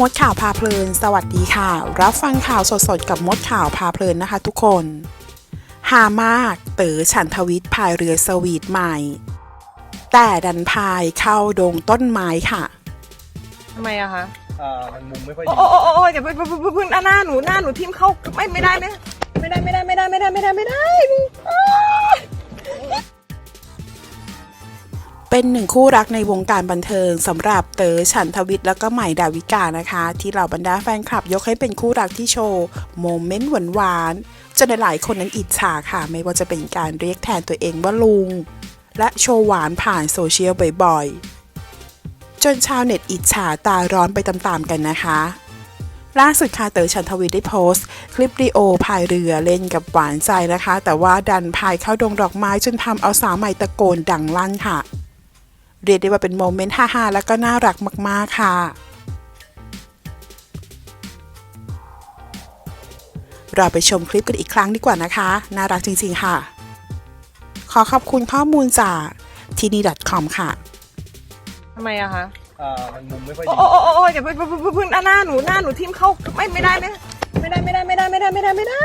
มดข่าวพาเพลิน สวัสดีค่ะ รับฟังข่าวสดๆ กับมดข่าวพาเพลินนะคะทุกคน หามาก เต๋อฉันทวิทย์พายเรือสวีทใหม่ แต่ดันพายเข้าดงต้นไม้ค่ะ ทำไมอะคะอ่ามันมุมไม่ค่อยโอ้ดีโอ้โอ้โอ้อย่าเพิ่งเพิ่งเพิ่งเพิ่งหน้าหนูหน้าหนูทิ่มเข้าไม่ไม่ได้ไหมไม่ได้ไม่ได้ไม่ได้ไม่ได้ไม่ได้ไม่ได้ เป็นหนึ่งคู่รักในวงการบันเทิงสำหรับเต๋อฉันทวิทย์แล้วก็ใหม่ดาวิกานะคะ ที่เหล่าบรรดาแฟนคลับยกให้เป็นคู่รักที่โชว์โมเมนต์หวานๆจนหลายคนนั้นอิจฉาค่ะ ไม่ว่าจะเป็นการเรียกแทนตัวเองว่าลุง และโชว์หวานผ่านโซเชียลบ่อยๆ จนชาวเน็ตอิจฉาตาร้อนไปตามๆกันนะคะล่าสุดค่ะเต๋อฉันทวิทย์ได้โพสต์ คลิปวิดีโอพายเรือเล่นกับหวานใจนะคะ แต่ว่าดันพายเข้าดงดอกไม้จนทำเอาสาวใหม่ตะโกนดังลั่นค่ะ เรียกได้ว่าเป็นโมเมนต์ฮ่าๆแล้วก็น่ารักมากๆค่ะเราไปชมคลิปกันอีกครั้งดีกว่านะคะ น่ารักจริง ๆ ค่ะ ขอขอบคุณข้อมูลจากที่นี่ .com ค่ะ ทำไมอะคะอ่ามันมุมไม่ค่อยโอ้ดีโอ้โอ้โอ้อย่าเพิ่งเพิ่งเพิ่งเพิ่งหน้าหนูหน้าหนูทิ่มเข้าไม่ไม่ได้ไหมไม่ได้ไม่ได้ไม่ได้ไม่ได้ไม่ได้ไม่ได้